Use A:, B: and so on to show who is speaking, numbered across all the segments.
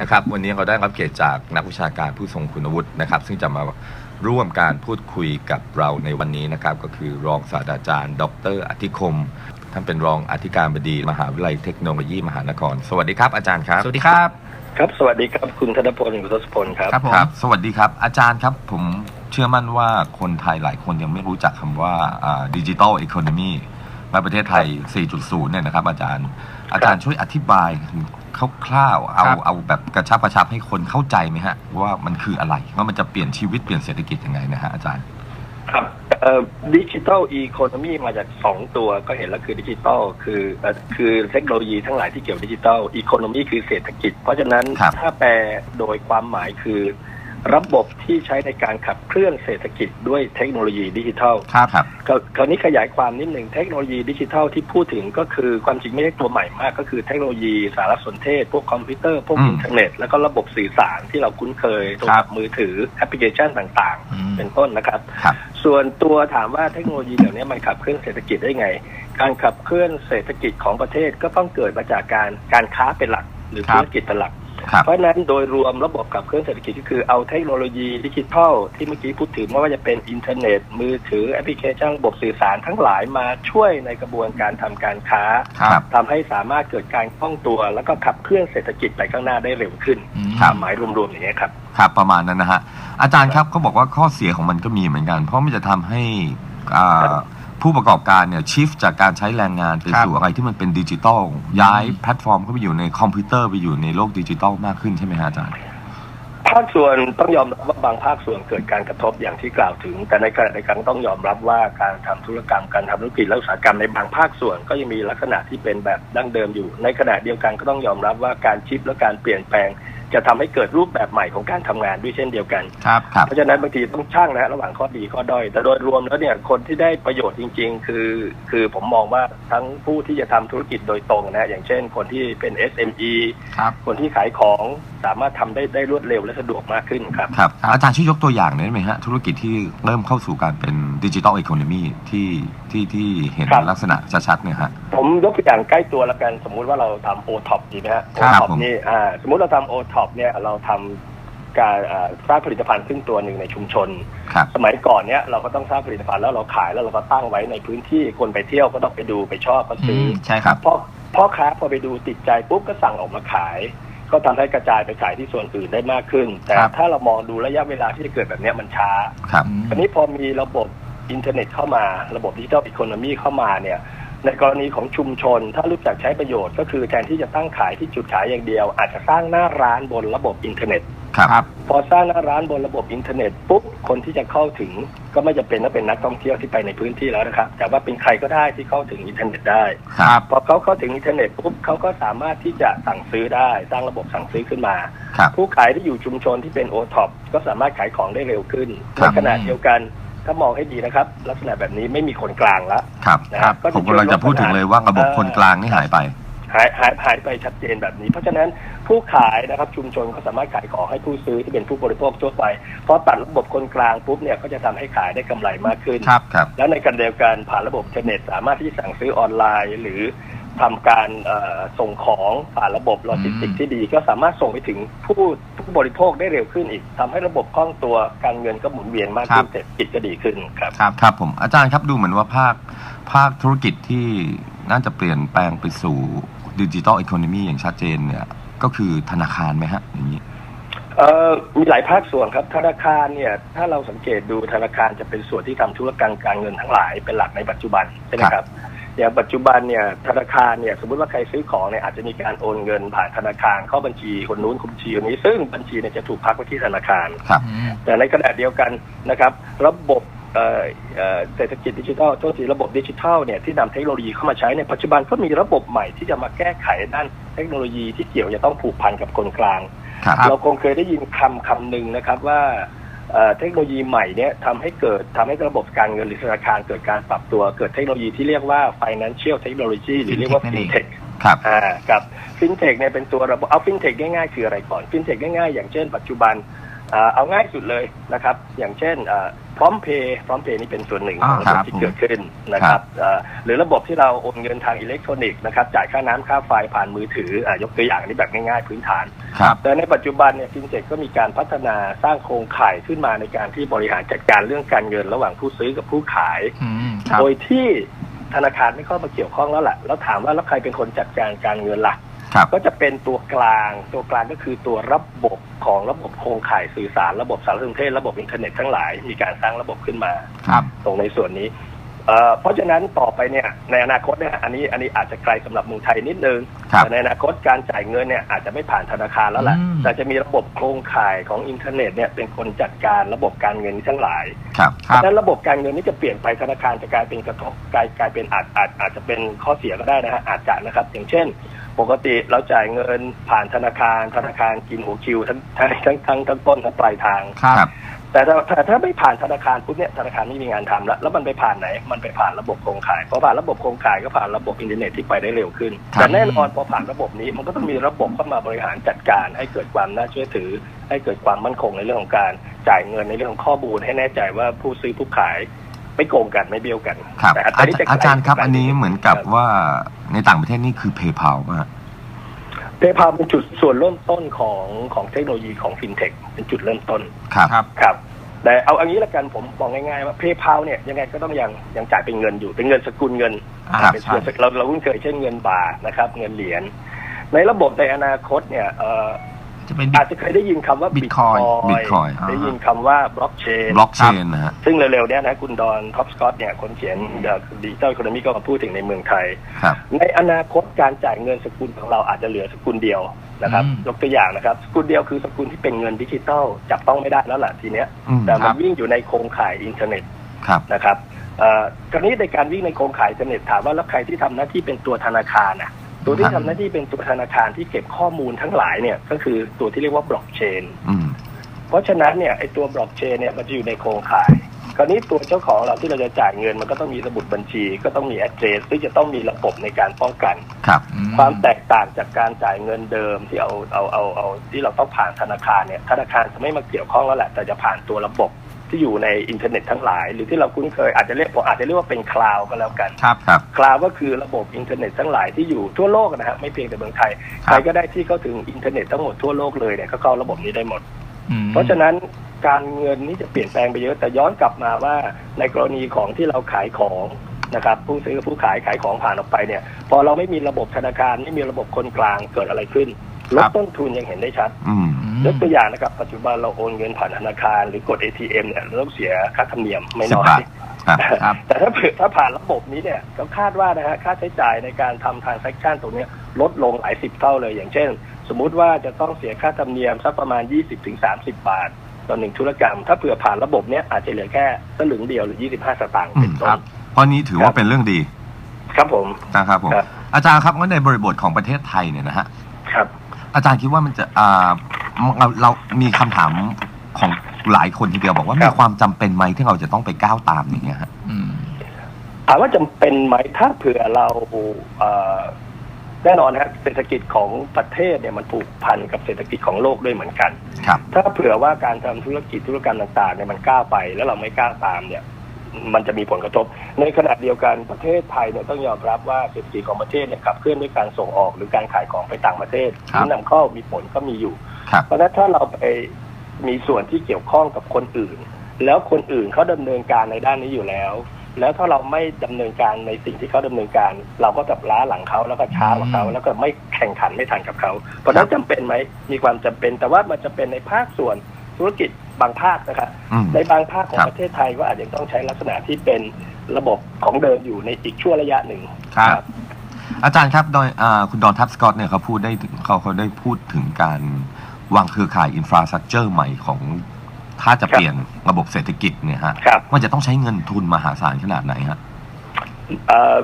A: นะครับ วันนี้เราได้รับเกียรติจากนักวิชาการผู้ทรงคุณวุฒินะครับ ซึ่งจะมาร่วมการพูดคุยกับเราในวันนี้นะครับ ก็คือรองศาสตราจารย์ ดร อธิคม ท่านเป็นรองอธิการบดีมหาวิทยาลัยเทคโนโลยีมหานคร สวัสดีครับอาจารย์ครับ
B: สวัสดีครับ
C: ครับ สวัสดีครับคุณธนพลคุณทศพลครับ
B: ครับผม
A: ครับ สวัสดีครับ อาจารย์ครับผมเชื่อมั่นว่าคนไทยหลายคนยังไม่รู้จักคำว่าดิจิ t a ลอีโคโนมี ในประเทศไทย 4.0 เนี่ยนะครับอาจารย์ อาจารย์ช่วยอธิบายคร่าวๆเอา
B: ครับ
A: เอาแบบกระชับกระชับให้คนเข้าใจไหมฮะ ว่ามันคืออะไร ว่ามันจะเปลี่ยนชีวิตเปลี่ยนเศรษฐกิจยังไงนะฮะอาจารย์
C: ครับดิจิทัลอีโคโนมีมาจากสองตัวก็เห็นแล้วคือดิจิทัลคือเอ่อคือเทคโนโลยีทั้งหลายที่เกี่ยวกับดิจิทัลอีโคโนมีคือเศรษฐกิจ เพราะฉะนั้น
A: ครับ
C: ถ้าแปลโดยความหมายคือ ระบบที่ใช้ในการขับเคลื่อนเศรษฐกิจด้วยเทคโนโลยีดิจิทัล
A: ครับครับ
C: คราวคราวนี้ขยายความนิดหนึ่งเทคโนโลยีดิจิทัลที่พูดถึงก็คือความจริงไม่ใช่ตัวใหม่มาก ก็คือเทคโนโลยีสารสนเทศ พวกคอมพิวเตอร์ พวก
A: อืม
C: อินเทอร์เน็ต แล้วก็ระบบสื่อสารที่เราคุ้นเคยโทรศัพท์มือถือแอปพลิเคชันต่าง
B: อืม
C: ๆเป็นต้นนะครับ
A: ครับ
C: ส่วนตัวถามว่าเทคโนโลยีเหล่านี้มันขับเคลื่อนเศรษฐกิจได้ไง การขับเคลื่อนเศรษฐกิจของประเทศก็ต้องเกิดมาจากการการค้าเป็นหลัก หรือ
B: ครับ
C: ธุรกิจเป็นหลัก
A: ครับ
C: เพราะฉะนั้นโดยรวมระบบขับเคลื่อนเศรษฐกิจก็คือเอาเทคโนโลยีดิจิทัลที่เมื่อกี้พูดถึงไม่ว่าจะเป็นอินเทอร์เน็ต มือถือแอปพลิเคชันระบบสื่อสารทั้งหลายมาช่วยในกระบวนการทำการค้า
A: ครับ
C: ทำให้สามารถเกิดการคล่องตัว แล้วก็ขับเคลื่อนเศรษฐกิจไปข้างหน้าได้เร็วขึ้น
B: อืม
A: ครับ
C: หมายรวมๆอย่างนี้ยครับ
A: ครับประมาณนั้นนะฮะอาจารย์ครับเขาบอกว่าข้อเสียของมันก็มีเหมือนกัน เพราะมันจะทำให้อ่า
C: ครับ
A: ผู้ประกอบการเนี่ยชิฟจากการใช้แรงงานไป
B: ครับ
A: สู่อะไรที่มันเป็นดิจิตอลย้ายแพลตฟอร์มเข้าไปอยู่ในคอมพิวเตอร์ไปอยู่ในโลกดิจิตอลมากขึ้นใช่ไหมฮะอาจารย์
C: ภาคส่วนต้องยอมรับว่าบางภาคส่วนเกิดการกระทบอย่างที่กล่าวถึง แต่ในขณะเดียวกันต้องยอมรับว่าการทำธุรกรรมการทำธุรกิจและอุตสาหกรรมในบางภาคส่วนก็ยังมีลักษณะที่เป็นแบบดั้งเดิมอยู่ ในขณะเดียวกันก็ต้องยอมรับว่าการชิปและการเปลี่ยนแปลง จะทำให้เกิดรูปแบบใหม่ของการทำงานด้วยเช่นเดียวกัน
B: ครับ
A: ครับ
C: เพราะฉะนั้นบางทีต้องช่างนะฮะระหว่างข้อดีข้อด้อยแต่โดยรวมแล้วเนี่ยคนที่ได้ประโยชน์จริง ๆ คือ คือผมมองว่าทั้งผู้ที่จะทำธุรกิจโดยตรงนะฮะอย่างเช่น คนที่เป็น SME
B: ครับ
C: คนที่ขายของสามารถทำได้ได้รวดเร็วและสะดวกมากขึ้นครับ
A: ครับ
B: ครับ
A: อาจารย์ช่วยยกตัวอย่างหน่อยได้ไหมฮะธุรกิจที่เริ่มเข้าสู่การเป็นดิจิตอลอีโคโนมีที่ที่ที่เห็น
C: ครับ
A: ลักษณะชัดๆเนี่ยฮะ
C: ผมยกตัวอย่างใกล้ตัวแล้วกันสมมุติว่าเราทำโอท็อปดีไหมฮะโอ
A: ครับ
C: ท็อป
A: ผม
C: นี่อ่าสมมุติเราทำโอท็อปเนี่ยเราทำการอ่าสร้างผลิตภัณฑ์ขึ้นตัวหนึ่งในชุมชน
A: ครับ
C: สมัยก่อนเนี่ยเราก็ต้องสร้างผลิตภัณฑ์แล้วเราขายแล้วเราก็ตั้งไว้ในพื้นที่คนไปเที่ยวก็ต้องไปดูไปชอบก็
B: อื
C: ซื้อ
B: ม
C: อ
B: ใช่ครับ
C: พ่อพ่อค้าพอไปดูติดใจปุ๊บก็สั่งออกมาขาย ก็ทำให้กระจายไปขายที่ส่วนอื่นได้มากขึ้น แต่
B: ครับ
C: ถ้าเรามองดูระยะเวลาที่จะเกิดแบบเนี้ยมันช้า
A: ครับ
B: อืม
C: อันนี้พอมีระบบอินเทอร์เน็ตเข้ามา ระบบดิจิทัลอีโคโนมีเข้ามาเนี่ย ในกรณีของชุมชน ถ้ารู้จักใช้ประโยชน์ก็คือแทนที่จะตั้งขายที่จุดขายอย่างเดียว อาจจะสร้างหน้าร้านบนระบบอินเทอร์เน็ต
A: ครับ
B: ครับ
C: พอสร้างหน้าร้านบนระบบอินเทอร์เน็ตปุ๊บคนที่จะเข้าถึงก็ไม่จำเป็นต้องเป็นนักท่องเที่ยวที่ไปในพื้นที่แล้วนะครับแต่ว่าเป็นใครก็ได้ที่เข้าถึงอินเทอร์เน็ตได้
A: ครับ
C: พอเขาเข้าถึงอินเทอร์เน็ตปุ๊บเขาก็สามารถที่จะสั่งซื้อได้สร้างระบบสั่งซื้อขึ้นมา
A: ครับ
C: ผู้ขายที่อยู่ชุมชนที่เป็นโอท็อปก็สามารถขายของได้เร็วขึ้น
A: ครั
C: ใน
A: บ
C: ขณะเดียวกัน ถ้ามองให้ดีนะครับ ลักษณะแบบนี้ไม่มีคนกลางละ
A: ครับ
C: นะครับก็
A: ผมกำลังจะพูดถึงเลยว่าระบบคนกลางนี่หายไป
C: หายหายหายไปชัดเจนแบบนี้ เพราะฉะนั้นผู้ขายนะครับชุมชนก็สามารถขายของให้ผู้ซื้อที่เป็นผู้บริโภคทั่วไปพอตัดระบบคนกลางปุ๊บเนี่ยก็จะทำให้ขายได้กำไรมากขึ้น
B: ครับ
A: ครับ
C: แล้วในการเดียวกันผ่านระบบอินเทอร์เน็ตสามารถที่จะสั่งซื้อออนไลน์ หรือ ทำการเอ่อส่งของผ่านระบบโลจิสติก
B: อืม
C: ที่ดี ก็สามารถส่งไปถึงผู้ผู้บริโภคได้เร็วขึ้นอีกทำให้ระบบคล่องตัวการเงินก็หมุนเวียนมากขึ้นเศรษฐกิจก็ดีขึ้นครับ
B: ครับ
A: ครับผมอาจารย์ครับดูเหมือนว่าภาคภาคธุรกิจที่น่าจะเปลี่ยนแปลงไปสู่ดิจิ t a ลอีโคโนมีอย่างชัดเจนเนี่ยก็คือธนาคารไหมฮะอย่างนี้
C: เอ่อมีหลายภาคส่วนครับ ธนาคารเนี่ย ถ้าเราสังเกตดูธนาคารจะเป็นส่วนที่ทำธุรกรรมการเงินทั้งหลายเป็นหลักในปัจจุบันใช่ไหมครับ อย่างปัจจุบันเนี่ยธนาคารเนี่ยสมมติว่าใครซื้อของเนี่ยอาจจะมีการโอนเงินผ่านธนาคารเข้าบัญชีคนนู้นคนบัญชีคนนี้ ซึ่งบัญชีเนี่ยจะถูกพักไว้ที่ธนาคาร
A: ครับ
B: อืม
C: แต่ในขณะเดียวกันนะครับ ระบบเอ่อเอ่อเศรษฐกิจดิจิทัลโทษทีระบบดิจิทัลเนี่ยที่นำเทคโนโลยีเข้ามาใช้ในยปัจจุบันก็มีระบบใหม่ที่จะมาแก้ไขด้านเทคโนโลยีที่เกี่ยวจะต้องผูกพันกับคนกลาง
A: ครับ
C: เราคงเคยได้ยินคำคำหนึ่งนะครับว่า เอ่อเทคโนโลยีใหม่เนี่ยทำให้เกิดทำให้ระบบการเงินหรือธนาคารเกิดการปรับตัวเกิดเทคโนโลยีที่เรียกว่า financial technology หรือเรียกว่า
B: Fintech นั่นเอง
C: fintech
A: ครับ
C: อ่ากับ fintech เนี่ยเป็นตัวระบบเอา fintech ง่ายๆคืออะไรก่อน fintech ง่ายๆอย่างเช่นปัจจุบันอ่า เอาง่ายสุดเลยนะครับ อย่างเช่นพร้อมเพย์พร้อมเพย์นี่เป็นส่วนหนึ่งของ
B: อ่า
C: ระ
B: ครับบ
C: ที่เกิดขึ้นนะครับอ่าหรือระบบที่เราโอนเงินทางอิเล็กทรอนิกส์นะครับจ่ายค่าน้ำค่าไฟผ่านมือถืออ่ายกตัวอย่างนี้แบบง่ายๆพื้นฐาน
A: ครับ
C: แต่ในปัจจุบันเนี่ยฟินเทคก็มีการพัฒนาสร้างโครงข่ายขึ้นมาในการที่บริหารจัดการเรื่องการเงินระหว่างผู้ซื้อกับผู้ขาย
B: อืมครับ
C: โดยที่ธนาคารไม่เข้ามาเกี่ยวข้องแล้วแหละแล้วถามว่าแล้วใครเป็นคนจัดการการเงินล่ะ
A: ครับ
C: ก็จะเป็นตัวกลางตัวกลางก็คือตัวระบบของระบบโครงข่ายสื่อสารระบบสารสนเทศระบบอินเทอร์เน็ตทั้งหลาย มีการสร้างระบบขึ้นมา
B: ครับ
C: ตรงในส่วนนี้เอ่อเพราะฉะนั้นต่อไปเนี่ยในอนาคตเนี่ยอันนี้อันนี้อาจจะไกลสำหรับเมืองไทยนิดนึง
A: ครับ
C: แต่ในอนาคตการจ่ายเงินเนี่ยอาจจะไม่ผ่านธนาคารแล้วแหละ
B: อืม
C: แต่จะมีระบบโครงข่ายของอินเทอร์เน็ตเนี่ยเป็นคนจัดการระบบการเงินทั้งหลาย
A: ครับ
B: ครับ
C: ดังนั้นระบบการเงินนี่จะเปลี่ยนไปธนาคารจะกลายเป็นกระทบกลายกลายเป็นอาจอาจอาจจะเป็นข้อเสียก็ได้นะฮะอาจจะนะครับอย่างเช่น ปกติเราจ่ายเงินผ่านธนาคาร ธนาคารกินหัวคิวทั้งทั้งทั้งทั้งทั้งต้นทั้งปลายทาง
B: ครับ
A: ครับ
C: แต่ถ้าถ้าถ้าไม่ผ่านธนาคารปุ๊บเนี่ยธนาคารไม่มีงานทำแล้ว แล้วมันไปผ่านไหน มันไปผ่านระบบโครงข่ายพอผ่านระบบโครงข่ายก็ผ่านระบบอินเทอร์เน็ตที่ไปได้เร็วขึ้น
A: ครับ
C: แต่แน่นอนพอผ่านระบบนี้มันก็ต้องมีระบบเข้ามาบริหารจัดการ ให้เกิดความน่าเชื่อถือ ให้เกิดความมั่นคงในเรื่องของการจ่ายเงินในเรื่องของข้อมูลให้แน่ใจว่าผู้ซื้อผู้ขาย ไม่โกงกันไม่เบี้ยวกัน
A: ครับ
C: แต่
A: อา
C: อันนี้จะ
A: อาจารย์ครับ
C: ไกล
A: อันนี้เหมือนกับ
C: ครับ
A: ว่าในต่างประเทศนี่คือ PayPal ป่ะฮะ
C: เพย์พาเป็นจุดส่วนเริ่มต้นของของเทคโนโลยีของฟินเทคเป็นจุดเริ่มต้น
A: ครับ
B: ครับ
C: ครับ แต่เอาอันนี้ละกันผมบอกง่ายๆว่าเพย์พาเนี่ยยังไงก็ต้องยังยังจ่ายเป็นเงินอยู่เป็นเงินสกุลเงิน
B: อ่า
C: เป็น
B: ใช่
C: เงินสกุลเราเราคุ้นเคยเช่นเงินบาทนะครับ เงินเหรียญในระบบในอนาคตเนี่ยเอ่อ
B: จะเป็น
C: อาจจะเคยได้ยินคำว่า
B: Bitcoin
A: Bitcoin
C: ได้ยินคำว่าบล็อกเชน
A: บล็อกเชนนะฮะ
C: ซึ่งเร็วๆเนี้ยนะคุณดอนท็อปสกอตเนี่ยคนเขียนดิจิตอลอีโคโนมีก็มาพูดถึงในเมืองไทย
A: ครับ
C: ในอนาคตการจ่ายเงินสกุลของเราอาจจะเหลือสกุลเดียวนะครับ
B: อืม
C: ยกตัวอย่างนะครับ สกุลเดียวคือสกุลที่เป็นเงินดิจิตอลจับต้องไม่ได้แล้วล่ะทีเนี้ย
A: อืม
C: แต่
B: ค
C: มั
B: รั
C: น
B: บ
C: วิ่งอยู่ในโครงข่ายอินเทอร์เน็ต
A: ครับ
C: นะครับเอ่อคราวนี้ในการวิ่งในโครงข่ายอินเทอร์เน็ตถามว่าแล้วใครที่ทำหน้าที่เป็นตัวธนาคารน่ะ ตัวที่ทำหน้าที่เป็นตัวธนาคารที่เก็บข้อมูลทั้งหลายเนี่ยก็คือตัวที่เรียกว่าบล็อกเชน
A: อืม
C: เพราะฉะนั้นเนี่ยไอตัวบล็อกเชนเนี่ยมันจะอยู่ในโครงข่ายคราวนี้ตัวเจ้าของเราที่เราจะจ่ายเงินมันก็ต้องมีสมุดบัญชี ก็ต้องมี address ซึ่งจะต้องมีระบบในการป้องกัน
A: ครับ
B: อื
C: ความแตกต่างจากการจ่ายเงินเดิมที่เอาเอาเอาเอาที่เราต้องผ่านธนาคารเนี่ยธนาคารจะไม่มาเกี่ยวข้องแล้วแหละแต่จะผ่านตัวระบบ ที่อยู่ในอินเทอร์เน็ตทั้งหลาย หรือที่เราคุ้นเคยอาจจะเรียกผมอาจจะเรียกว่าเป็นคลาวก็แล้วกัน
B: ครับ
A: ครับ
C: คลาวก็คือระบบอินเทอร์เน็ตทั้งหลายที่อยู่ทั่วโลกนะฮะไม่เพียงแต่เมืองไทย
B: ครับ
C: ใครก็ได้ที่เข้าถึงอินเทอร์เน็ตทั้งหมดทั่วโลกเลยเนี่ยก็เข้าระบบนี้ได้หมด
B: อืม
C: เพราะฉะนั้นการเงินนี่จะเปลี่ยนแปลงไปเยอะแต่ย้อนกลับมาว่าในกรณีของที่เราขายของนะครับผู้ซื้อผู้ขายขายของผ่านออกไปเนี่ย พอเราไม่มีระบบธนาคารไม่มีระบบคนกลางเกิดอะไรขึ้น ลดต้นทุนยังเห็นได้ชัด
A: อืม
B: อืม
C: ยกตัวอย่างนะครับ ปัจจุบันเราโอนเงินผ่านธนาคารหรือกด ATM เนี่ยเราต้องเสียค่าธรรมเนียมไม่น้อ
A: สิบบาท
C: ย
A: ครับ
B: ครับ
C: แต่ถ้าเผื่อถ้าผ่านระบบนี้เนี่ยก็คาดว่านะฮะค่าใช้จ่ายในการทำ transaction ตรงเนี้ยลดลงหลายสิบเท่าเลยอย่างเช่น สมมุติว่าจะต้องเสียค่าธรรมเนียมสักประมาณ 20-30 บาท ต่อหนึ่งธุรกรรม ถ้าเผื่อผ่านระบบเนี้ยอาจจะเหลือแค่สลึงเดียวหรือ 25 สตางค์เป็นต้
B: ครั
C: น
B: บ
A: เพราะนี้ถือว่าเป็นเรื่องดี
C: ครับผม
A: นะครับผม
C: ครับ
A: อาจารย์ครับงั้นในบริบทของประเทศไทยเนี่ยนะฮะ
C: ครับ
A: อาจารย์คิดว่ามันจะอ่าเราเรามีคำถามของหลายคนทีเดียวบอกว่า
C: ค
A: มี
C: รับ
A: ความจำเป็นไหมที่เราจะต้องไปก้าวตามอย่างเงี้ยฮะ
B: อืม
C: ถามว่าจำเป็นไหมถ้าเผื่อเราเอ่อแน่นอนนะฮะเศรษฐกิจของประเทศเนี่ยมันผูกพันกับเศรษฐกิจของโลกด้วยเหมือนกัน
A: ครับ
C: ถ้าเผื่อว่าการทำธุรกิจธุรกรรมต่างๆเนี่ยมันก้าวไป แล้วเราไม่ก้าวตามเนี่ย มันจะมีผลกระทบ ในขณะเดียวกันประเทศไทยเนี่ยต้องยอมรับว่าเศรษฐกิจของประเทศเนี่ยขับเคลื่อนด้วยการส่งออกหรือการขายของไปต่างประเทศ
B: ครับ
C: ที่นำเข้ามีผลก็มีอยู่
A: ครับ
C: เพราะฉะนั้นถ้าเราไปมีส่วนที่เกี่ยวข้องกับคนอื่น แล้วคนอื่นเขาดำเนินการในด้านนี้อยู่แล้ว แล้วถ้าเราไม่ดำเนินการในสิ่งที่เขาดำเนินการ เราก็จะล้าหลังเขาแล้วก็ช้ากว่าเขา
B: อืม
C: แล้วก็ไม่แข่งขันไม่ทันกับเขา เพราะฉะนั้นจำเป็นไหมมีความจำเป็นแต่ว่ามันจะเป็นในภาคส่วน ธุรกิจบางภาคนะครับ
A: อืม
C: ในบางภาคของ
A: ครับ
C: ประเทศไทยก็อาจจะต้องใช้ลักษณะที่เป็นระบบของเดิมอยู่ในอีกช่วงระยะหนึ่ง
B: ครับ
A: อาจารย์ครับโดยอ่าคุณดอนทับสกอตเนี่ยเขาพูดได้ถึงเขาเขาได้พูดถึงการวางเครือข่ายอินฟราสตรักเจอร์ใหม่ของถ้าจะ
C: ครับ
A: เปลี่ยนระบบเศรษฐกิจเนี่ยฮะ
C: ครับ
A: มันจะต้องใช้เงินทุนมหาศาลขนาดไหนฮะ
C: เอ่อ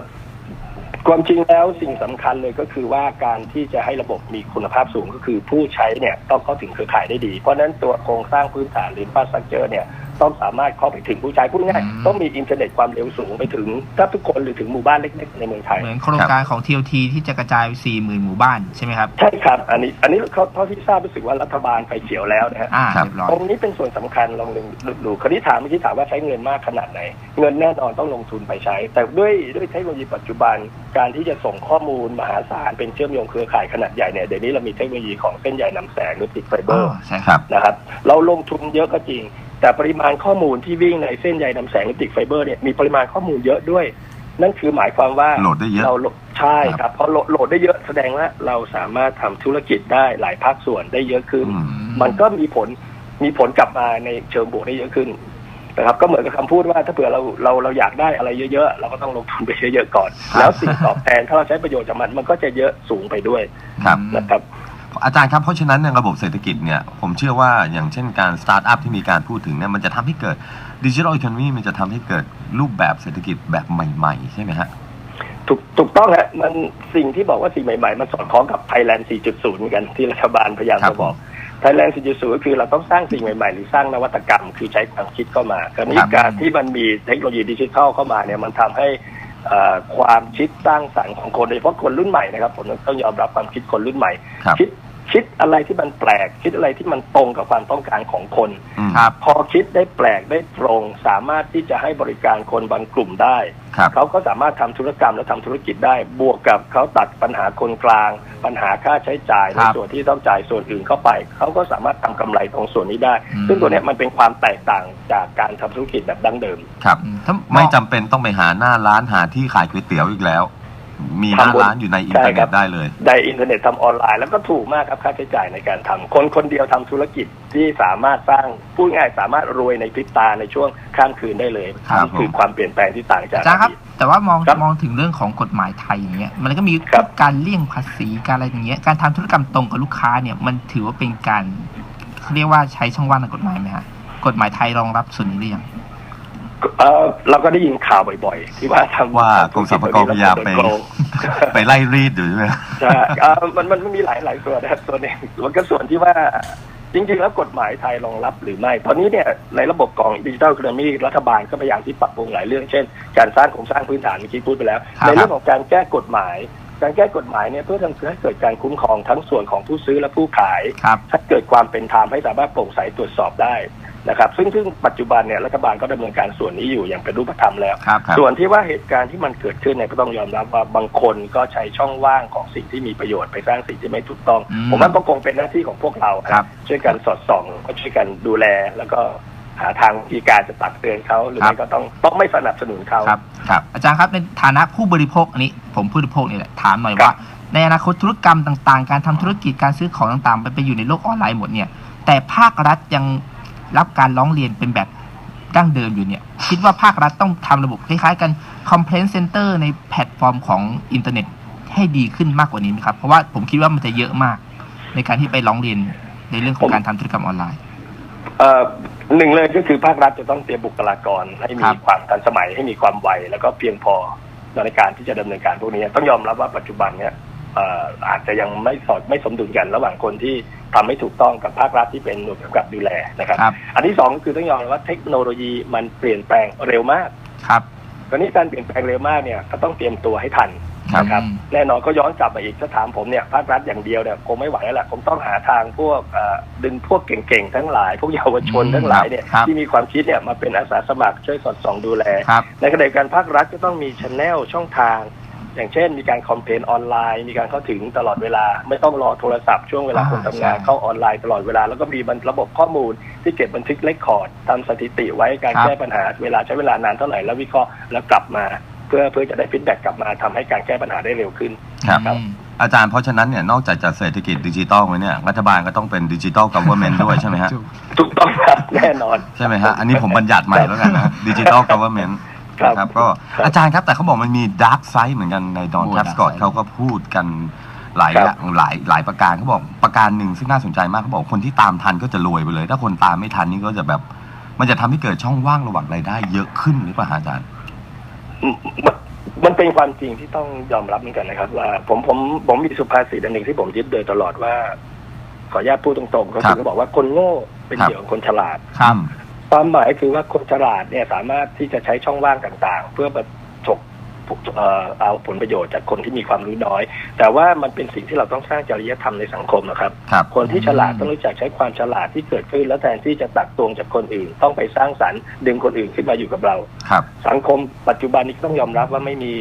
C: ความจริงแล้วสิ่งสำคัญเลยก็คือว่าการที่จะให้ระบบมีคุณภาพสูงก็คือผู้ใช้เนี่ยต้องเข้าถึงเครือข่ายได้ดี เพราะฉะนั้นตัวโครงสร้างพื้นฐานหรือ infrastructure เนี่ย ต้องสามารถเข้าไปถึงผู้ใช้พูดง่าย
B: อืม
C: ต้องมีอินเทอร์เน็ตความเร็วสูงไปถึงถ้าทุกคนหรือถึงหมู่บ้านเล็กๆในเมืองไทย
B: เหมือนโครงการของ TOT ที่จะกระจาย 40,000 หมู่บ้านใช่ไหมครับ
C: ใช่ครับ อันนี้อันนี้เขาเท่าที่ทราบรู้สึกว่ารัฐบาลไปเขียวแล้วนะฮะ
B: อ่า
A: ครับ
B: เรียบร้อย
C: ตรงนี้เป็นส่วนสำคัญลองดูดูคราวนี้ถามเมื่อกี้ถามว่าใช้เงินมากขนาดไหน เงินแน่นอนต้องลงทุนไปใช้ แต่ด้วยด้วยเทคโนโลยีปัจจุบันการที่จะส่งข้อมูลมหาศาลเป็นเชื่อมโยงเครือข่ายขนาดใหญ่เนี่ยเดี๋ยวนี้เรามีเทคโนโลยีของเส้นใยนำแสงหรือติดไฟเบอ
B: อ๋อ
C: ร์
B: ใช่ค
A: ครับรับ
C: นะครับเราลงทุนเยอะก็จริง แต่ปริมาณข้อมูลที่วิ่งในเส้นใยนำแสงหรือติดไฟเบอร์เนี่ยมีปริมาณข้อมูลเยอะด้วย นั่นคือหมายความว่า
A: โหลดได้เยอะ
C: เราโหลดใช่ครับเพราะโหลดโหลดได้เยอะแสดงว่าเราสามารถทำธุรกิจได้หลายภาคส่วนได้เยอะขึ้น
A: อืม
C: มันก็มีผลมีผลกลับมาในเชิงบวกได้เยอะขึ้นนะครับก็เหมือนกับคำพูดว่าถ้าเผื่อเราเราเราอยากได้อะไรเยอะๆ เราก็ต้องลงทุนไปเยอะๆก่อน
B: ครับ
C: แล้วสิ่งตอบแทนถ้าเราใช้ประโยชน์จากมันมันก็จะเยอะสูงไปด้วย
A: ครับ
C: นะครับ
A: อาจารย์ครับเพราะฉะนั้นในระบบเศรษฐกิจเนี่ยผมเชื่อว่าอย่างเช่นการสตาร์ทอัพที่มีการพูดถึงเนี่ยมันจะทำให้เกิดดิจิทัลอีโคโนมีมันจะทำให้เกิดรูปแบบเศรษฐกิจแบบใหม่ ๆ ใช่ไหมฮะ
C: ถูกถูกต้องฮะมันสิ่งที่บอกว่าสิ่งใหม่ ๆ มันสอดคล้องกับ Thailand 4.0 เหมือนกันที่รัฐบาลพยายาม
A: ครับ
C: จะบอก Thailand 4.0 ก็คือเราต้องสร้างสิ่งใหม่ ๆ หรือสร้างนวัตกรรม คือใช้ความคิดเข้ามาคราวนี้
A: ครับ
C: การที่มันมีเทคโนโลยีดิจิทัลเข้ามาเนี่ยมันทำให้เอ่อ ความคิดสร้างสรรค์ของคนโดยเฉพาะคนรุ่นใหม่นะครับผมต้องยอมรับความคิดคนรุ่นใหม่
A: ครับ
C: คิดคิดอะไรที่มันแปลก คิดอะไรที่มันตรงกับความต้องการของคน
A: อืม
B: ครับ
C: พอคิดได้แปลกได้ตรง สามารถที่จะให้บริการคนบางกลุ่มได้
A: ครับ
C: เขาก็สามารถทำธุรกรรมและทำธุรกิจได้ บวกกับเขาตัดปัญหาคนกลาง ปัญหาค่าใช้จ่าย
B: ค
C: ใน
B: รับ
C: ส่วนที่ต้องจ่ายส่วนอื่นเข้าไป เขาก็สามารถทำกำไรตรงส่วนนี้ได้
B: อืม
C: ซึ่งตัวเนี้ยมันเป็นความแตกต่างจากการทำธุรกิจแบบดั้งเดิม
A: ครับ
B: อืมถ้า
A: ไม่จำเป็นต้องไปหาหน้าร้านหาที่ขายก๋วยเตี๋ยวอีกแล้ว มีหน้า
C: ทำบน
A: ร้านอยู่ในอินเทอร์
C: ใช่ค
A: เน็
C: รั
A: ต
C: บ
A: ได้เลย
C: ได้อินเทอร์เน็ตทำออนไลน์แล้วก็ถูกมากครับค่าใช้จ่ายในการทำคนคนเดียวทำธุรกิจที่สามารถสร้างพูดง่ายๆสามารถรวยในพริบตาในช่วงข้ามคืนได้เลย
A: ครับ
C: นี่คือ
A: ผม
C: ความเปลี่ยนแปลงที่ต่างจาก
B: อาจารย์ครับ
C: อดีต
B: แต่ว่ามอง
C: ครับ
B: มองถึงเรื่องของกฎหมายไทยอย่างเงี้ยมันก็มี
C: ครับ
B: การเลี่ยงภาษีการอะไรอย่างเงี้ยการทำธุรกรรมตรงกับลูกค้าเนี่ยมันถือว่าเป็นการเขาเรียกว่าใช้ช่องว่างในกฎหมายไหมฮะกฎหมายไทยรองรับส่วนนี้หรือยัง
C: เออเราก็ได้ยินข่าวบ่อยๆ ที่ว่าทำ
A: ว่ากรมสรรพากรพยายามไป
C: โกง
A: ไปไล่รีดอยู่ใช่ไหม
C: ใช่เอ่อมันมันมันมีหลายหลายส่วนนะครับส่วนหนึ่งมันก็ส่วนที่ว่าจริงๆ แล้วกฎหมายไทยรองรับหรือไม่ ตอนนี้เนี่ยในระบบกองดิจิทัล e ค o n มีรัฐบาลก็พยายามที่ปรับปรุงหลายเรื่อง เช่น การสร้างโครงสร้างพื้นฐานเมื่อกี้พูดไปแล้ว
B: ครับ
C: ในเรื่องของการแก้กฎหมาย การแก้กฎหมายเนี่ยเพื่อทำให้เกิดการคุ้มครองทั้งส่วนของผู้ซื้อและผู้ขาย
B: ครับ
C: ให้เกิดความเป็นธรรมให้สามารถโปร่งใสตรวจสอบได้ นะครับซึ่งซึ่งปัจจุบันเนี่ยรัฐบาลก็ดำเนินการส่วนนี้อยู่อย่างเป็นรูปธรรมแล้ว
B: ครับ
A: ครับ
C: ส่วนที่ว่าเหตุการณ์ที่มันเกิดขึ้นเนี่ยก็ต้องยอมรับว่าบางคนก็ใช้ช่องว่างของสิ่งที่มีประโยชน์ไปสร้างสิ่งที่ไม่ถูกต้อง
B: อืม
C: ผมว่าก็คงเป็นหน้าที่ของพวกเรา
B: ครับ
C: ช่วยกันสอดส่องก็ช่วยกันดูแลแล้วก็หาทางวิธีการจะตักเตือนเขาหรือไม่ก็ต้องต้องไม่สนับสนุนเขา
B: ครับ
A: ครับ
B: อาจารย์ครับในฐานะผู้บริโภคอันนี้ผมผู้บริโภคนี่แหละถามหน่อย
C: ครับ
B: ว่า ในอนาคตธุรกรรมต่าง ๆ การทำธุรกิจการซื้อของต่างๆ ไปไปอยู่ในโลกออนไลน์หมดเนี่ยแต่ภาครัฐยัง รับการร้องเรียนเป็นแบบดั้งเดิมอยู่เนี่ย คิดว่าภาครัฐต้องทำระบบคล้ายๆกัน complaint center ในแพลตฟอร์มของอินเทอร์เน็ตให้ดีขึ้นมากกว่านี้ไหมครับ เพราะว่าผมคิดว่ามันจะเยอะมาก ในการที่ไปร้องเรียนในเรื่องของการทำธุรกรรมออนไลน์
C: เอ่อหนึ่งเลยก็คือภาครัฐจะต้องเตรียมบุคลากรให้มี
B: ครับ
C: ความทันสมัยให้มีความไวแล้วก็เพียงพอในการที่จะดำเนินการพวกนี้ ต้องยอมรับว่าปัจจุบันเนี่ยเอ่ออาจจะยังไม่สอดไม่สมดุลกันระหว่างคนที่ทำไม่ถูกต้องกับภาครัฐที่เป็นหน่วยกำกับดูแลนะครับ
B: ครับ
C: อันที่สองก็คือต้องยอมรับว่าเทคโนโลยีมันเปลี่ยนแปลงเร็วมาก
B: ครับ
C: ตอนนี้การเปลี่ยนแปลงเร็วมากเนี่ยก็ต้องเตรียมตัวให้ทัน
A: ครับ
C: นะครับ
B: อืม
C: แน่นอนก็ย้อนกลับมาอีกถ้าถามผมเนี่ยภาครัฐอย่างเดียวเนี่ยคงไม่ไหวแล้วแหละผมต้องหาทางพวกเอ่อดึงพวกเก่งๆทั้งหลาย พวกเยาวชน
B: อืม
C: ทั้งหลายเนี่ย
B: ครับ
C: ที่มีความคิดเนี่ยมาเป็นอาสาสมัครช่วยสอดส่องดูแล
B: ครับ
C: ในขณะเดียวกันภาครัฐก็ต้องมีช anel ช่องทาง อย่างเช่น มีการคอมเพลนออนไลน์ มีการเข้าถึงตลอดเวลา ไม่ต้องรอโทรศัพท์ช่วงเวลา
B: อ่า
C: คนทำงาน
B: ใช่
C: เข้าออนไลน์ตลอดเวลา แล้วก็มีระบบข้อมูลที่เก็บบันทึกเลคคอร์ดทำสถิติไว้การ
B: ครับ
C: แก้ปัญหาเวลาใช้เวลานานเท่าไหร่แล้ววิเคราะห์แล้วกลับมา เพื่อเพื่อจะได้ฟีดแบ็กกลับมาทำให้การแก้ปัญหาได้เร็วขึ้น
A: ครับ
B: อืม
A: อาจารย์เพราะฉะนั้นเนี่ยนอกจากจะเศรษฐกิจดิจิตอลไว้เนี่ยรัฐบาลก็ต้องเป็นดิจิตอลกั v เวอร์เมนต์ด้วยใช่ไหมฮะ
C: ถูกต้องครับแน่นอน
A: ใช่ไหมฮะอันนี้ผมบัญญัติใหม่แล้วกันนะดิจิตอลกั v เวอร์เมนต์
C: ครับ
A: นะครับก็
C: ครับ
A: อาจารย์ครับแต่เขาบอกมันมีดาร์กไซ d ์เหมือนกันในดอน
B: โอ้
A: แท
B: dark
A: ปสกอต
B: side
A: เขาก็พูดกันหลาย
C: ครับ
A: หลายหลายประการเขาบอกประการหนึ่งซึ่งน่าสนใจมากเขาบอกคนที่ตามทันก็จะรวยไปเลย ถ้าคนตามไม่ทันนี่ก็จะแบบ มันจะทำให้เกิดช่องว่างระหว่างรายได้เยอะขึ้นหรือเปล่าฮะอาจารย์
C: มันมันเป็นความจริงที่ต้องยอมรับเหมือนกันนะครับ ว่าผมผมผมมีสุภาษิตอันหนึ่งที่ผมยึดโดยตลอดว่า ขออนุญาตพูดตรงๆก็
A: ครั
C: คือบ เขาบอกว่าคนโง่เป็น
A: ครับ
C: เหยื่อของคนฉลาด
B: ครับ
C: ความหมายคือว่าคนฉลาดเนี่ยสามารถที่จะใช้ช่องว่างต่างๆ เพื่อแบบ เอ่อเอาผลประโยชน์จากคนที่มีความรู้น้อย แต่ว่ามันเป็นสิ่งที่เราต้องสร้างจริยธรรมในสังคมนะครับ
A: ครับ
C: คนที่ฉลาดต้องรู้จักใช้ความฉลาดที่เกิดขึ้น แล้วแทนที่จะตักตวงจากคนอื่น ต้องไปสร้างสรรค์ดึงคนอื่นขึ้นมาอยู่กับเรา
A: ครับ
C: สังคมปัจจุบันนี้ต้องยอมรับว่าไม่มี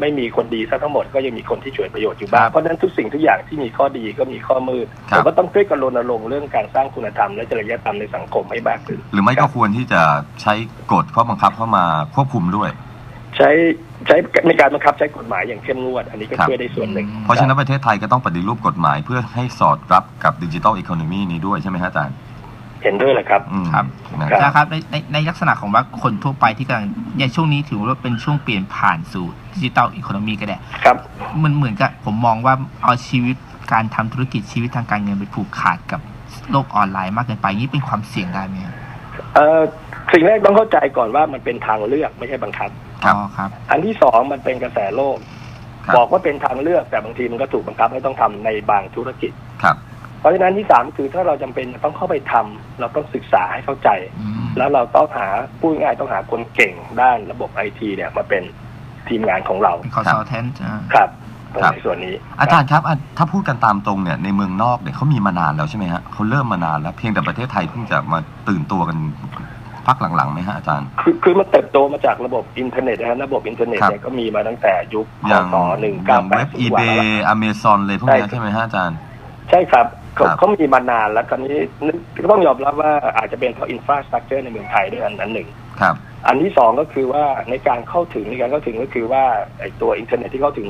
C: ไม่มีคนดีซะทั้งหมดก็ยังมีคนที่ช่วยประโยชน์อยู่บ้างเพราะฉะนั้นทุกสิ่งทุกอย่างที่มีข้อดีก็มีข้อมืด
A: ครับ
C: แต่ก็ต้องช่วยกันรณรงค์เรื่องการสร้างคุณธรรมและจริยธรรมในสังคมให้มากขึ้น
A: หรือไม่ก็ควรที่จะใช้กฎข้อบังคับเข้ามาควบคุมด้วย
C: ใช้ใช้ในการบังคับใช้กฎหมายอย่างเข้มงวด อันนี้ก็
A: ครับ
C: ช่วยได้ส่วนหนึ่ง
A: เพราะฉะนั้นประเทศไทยก็ต้องปฏิรูปกฎหมายเพื่อให้สอดรับกับดิจิทัลอีโคโนมีนี้ด้วยใช่ไหมฮะอาจารย์
C: เห็นด้วยแหละครับ
A: อืม
B: ครับ
A: นะ
C: ครั
B: นะครับในในในลักษณะของว่าคนทั่วไปที่กำลังในช่วงนี้ถือว่าเป็นช่วงเปลี่ยนผ่านสู่ดิจิตอลอีโคโนมีก็ได้
C: ครับ
B: มันเหมือนกับผมมองว่าเอาชีวิตการทำธุรกิจชีวิตทางการเงินไปผูกขาดกับโลกออนไลน์มากเกินไปนี่เป็นความเสี่ยงได้ไหมครับ
C: เอ่อสิ่งแรกต้องเข้าใจก่อนว่ามันเป็นทางเลือกไม่ใช่บังคับ
A: ครับ
B: อ๋อครับ
C: อันที่สองมันเป็นกระแสโลก
A: ครับ
C: บอกว่าเป็นทางเลือกแต่บางทีมันก็ถูกบังคับให้ต้องทำในบางธุรกิจ
A: ครับ
C: เพราะฉะนั้นที่สามคือถ้าเราจำเป็นจะต้องเข้าไปทำเราต้องศึกษาให้เข้าใจ
B: อืม
C: แล้วเราต้องหาพูดง่ายๆต้องหาคนเก่งด้านระบบไอทีเนี่ยมาเป็นทีมงานของเรา
B: เป็น consultant อ่า
C: ครับตรง
A: ครับ
C: ในส่วนนี้
A: อาจารย์ครับอะถ้าพูดกันตามตรงเนี่ยในเมืองนอกเนี่ยเขามีมานานแล้วใช่ไหมฮะเขาเริ่มมานานแล้วเพียงแต่ประเทศไทยเพิ่งจะมาตื่นตัวกัน พักหลังๆไหมฮะอาจารย์
C: คือคือมันเติบโตมาจากระบบอินเทอร์เน็ตนะฮะระบบอินเทอร์เน็ต
A: ครับ
C: เนี่ยก็มีมาตั้งแต่ยุค
A: อย่าง
C: พศหนึ่ง
A: อ
C: เก้า
A: ย่าง
C: แป
A: เว็
C: ด
A: บ
C: สิ
A: อี
C: บ
A: เบ
C: วันแล้ว
A: อเมซอนเลยพวกเนี้ย
C: ใช่
A: ใช่ไหมฮะอาจารย์
C: ใช่ครับเขา
A: ครับ
C: เขามีมานานแล้วคราวนี้นึกก็ต้องยอมรับว่าอาจจะเป็นเพราะอินฟราสตรักเจอร์ในเมืองไทยด้วยอันนั้นหนึ่ง
A: ครับ
C: อันที่สองก็คือว่าในการเข้าถึงในการเข้าถึงก็คือว่าไอ้ตัวอินเทอร์เน็ตที่เข้าถึง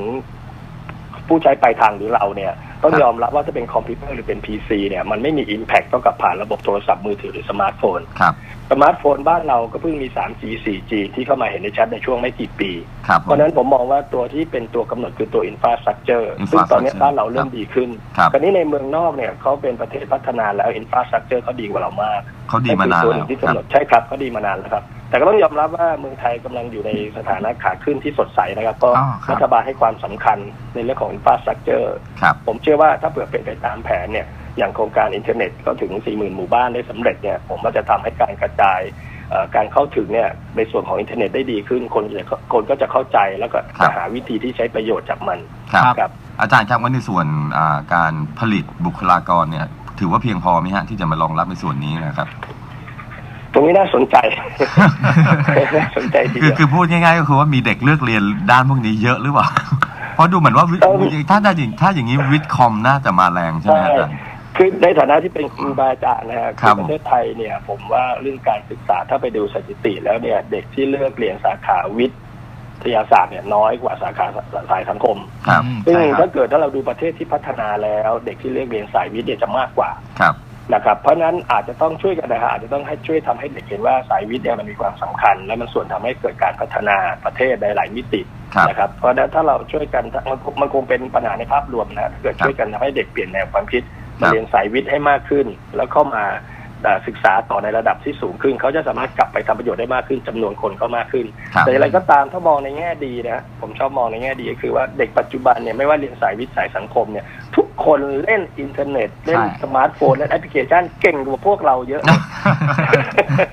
C: ผู้ใช้ปลายทางหรือเราเนี่ย ต้อง
A: ครับ
C: ยอมรับว่าถ้าเป็นคอมพิวเตอร์หรือเป็นพีซีเนี่ยมันไม่มีอิมแพคเท่ากับผ่านระบบโทรศัพท์มือถือหรือสมาร์ทโฟน
A: ครับ
C: สมาร์ทโฟนบ้านเราก็เพิ่งมี 3G 4G ที่เข้ามาเห็นในชัดในช่วงไม่กี่ปี
A: ครับ
C: เพราะฉะนั้นผมมองว่าตัวที่เป็นตัวกำหนดคือตัวอินฟราสตรักเจอร์ซึ่งตอนนี้
A: Infrastructure
C: บ้านเราเริ่มดีขึ้น
A: ครับ
C: คราวนี้ในเมืองนอกเนี่ยเขาเป็นประเทศพัฒนาแล้วอินฟราสตรักเจอร์เขาดีกว่าเรามาก
A: เขาดีมานาน
C: คือตัวห
A: แล้
C: นึ่
A: ว
C: งที่
A: ครั
C: กำ
A: บ
C: หนดใช่ครับเขาดีมานานแล้วครับ แต่ก็ต้องยอมรับว่าเมืองไทยกำลังอยู่ในสถานะขาขึ้นที่สดใสนะครับเพราะ
B: อ๋อครับ
C: รัฐบาลให้ความสำคัญในเรื่องของอินฟราสตรักเจอร์
A: ครับ
C: ผมเชื่อว่าถ้าเผื่อเป็นไปตามแผนเนี่ย อย่างโครงการอินเทอร์เน็ตก็ถึง 40,000 หมู่บ้านได้สำเร็จเนี่ยผมว่าจะทำให้การกระจายเอ่อการเข้าถึงเนี่ยในส่วนของอินเทอร์เน็ตได้ดีขึ้นคนจะคนก็จะเข้าใจแล้วก็
A: ครับ
C: จะหาวิธีที่ใช้ประโยชน์จากมัน
A: ครับ
C: ครับ
A: อาจารย์ครับว่าในส่วนอ่าการผลิตบุคลากรเนี่ยถือว่าเพียงพอไหมฮะที่จะมารองรับในส่วนนี้นะครับ
C: ตรงนี้น่าสนใจน่าสนใจที
A: คือ
C: เดียว
A: คือพูดง่ายๆก็คือว่ามีเด็กเลือกเรียนด้านพวกนี้เยอะหรือเปล่าเพราะดูเหมือนว่าวิ
C: เออ
A: ถ้าถ้าอย่างถ้าอย่างนี้วิทย์คอมน่าจะมาแรงใช่ไหมอาจารย์
C: คือในฐานะที่เป็นครูบาอาจารย์นะฮะ
A: ครับ
C: ประเทศไทยเนี่ย ผมว่าเรื่องการศึกษาถ้าไปดูสถิติแล้วเนี่ย เด็กที่เลือกเรียนสาขาวิทยาศาสตร์เนี่ยน้อยกว่าสาขาสายสังคม
A: ครับ
B: อืม
C: ซึ่ง
B: ใช่ครั
C: ถ้า
B: บ
C: เกิดถ้าเราดูประเทศที่พัฒนาแล้ว เด็กที่เลือกเรียนสายวิทย์เนี่ยจะมากกว่า
A: ครับ
C: นะครับ เพราะฉะนั้นอาจจะต้องช่วยกันนะฮะอาจจะต้องให้ช่วยทำให้เด็กเห็นว่าสายวิทย์เนี่ยมันมีความสำคัญ และมันส่วนทำให้เกิดการพัฒนาประเทศในหลายมิติ
A: ครับ
C: นะครับเพราะฉะนั้นถ้าเราช่วยกันมันมันคงเป็นปัญหาในภาพรวมนะถ้าเกิด
A: ครับ
C: ช่วยกันทำให้เด็กเปลี่ยนแนวความคิด
A: ครั
C: มา
A: บ
C: เรียนสายวิทย์ให้มากขึ้น แล้วเข้ามาอ่าศึกษาต่อในระดับที่สูงขึ้น เขาจะสามารถกลับไปทำประโยชน์ได้มากขึ้นจำนวนคนก็มากขึ้น
A: ครับ
C: แต่อย่างไรก็ตามถ้ามองในแง่ดีนะผมชอบมองในแง่ดีก็คือว่าเด็กปัจจุบันเนี่ยไม่ว่าเรียนสายวิทย์สายสังคมเนี่ยทุกคนเล่นอินเทอร์เน็ต เล่น
B: ใช่
C: สมาร์ทโฟนเล่นแอปพลิเคชันเก่งกว่าพวกเราเยอะ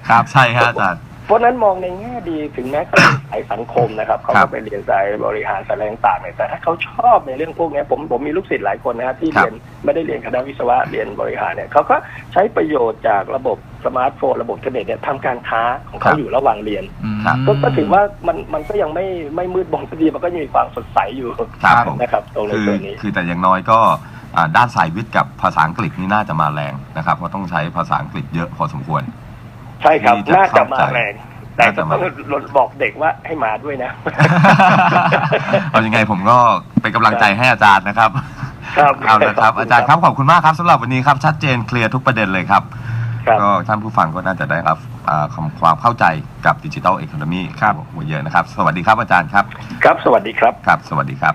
A: ครับใช่ฮะอาจารย์
C: เพราะฉะนั้นมองในแง่ดีถึงแม้เขาเป็นสายสังคมนะครับเขา
A: ครั
C: ก็
A: บ
C: ไปเรียนสายบริหารสายอะไรต่างๆเนี่ยแต่ถ้าเขาชอบในเรื่องพวกเนี้ยผมผมมีลูกศิษย์หลายคนนะฮะที่
A: ครับ
C: เรียนไม่ได้เรียนคณะวิศวะเรียนบริหารเนี่ยเขาก็ใช้ประโยชน์จากระบบสมาร์ทโฟนระบบอินเทอร์เน็ตเนี่ยทำการค้าของ
A: ครั
C: เขา
A: บ
C: อยู่ระหว่างเรียน
B: อืม
A: ครับ
C: ก็ก็ถือว่ามันมันก็ยังไม่ไม่มืดบงสักทีมันก็ยังมีความสดใสอยู่
A: ครับผม
C: นะครับตรงใน
A: คือ
C: ส่วนนี้
A: คือแต่อย่างน้อยก็อ่าด้านสายวิทย์กับภาษาอังกฤษนี่น่าจะมาแรงนะครับเพราะต้องใช้ภาษาอังกฤษเยอะพอสมควร
C: ใช่ครับ
A: ที่จะ
C: น่าจะมา
A: เข้าใจ
C: แรง แต่
A: น่า
C: ก็
A: จะมา
C: ต้องบอกเด็กว่าให้มาด้วยนะ
A: เอายังไงผมก็เป็นกำลังใจให้อาจารย์นะครับ
C: ครับ
A: เอาละครับ อาจารย์ครับขอบคุณมากครับสำหรับวันนี้ครับ ชัดเจนเคลียร์ทุกประเด็นเลยครับ
C: ครับ
A: ก็ท่านผู้ฟังก็น่าจะได้รับอ่าความความเข้าใจกับดิจิทัลเอ o n นมีครับเยอะนะครับ สวัสดีครับอาจารย์ครับ
C: ครับ สวัสดีครับ
A: ครับ สวัสดีครับ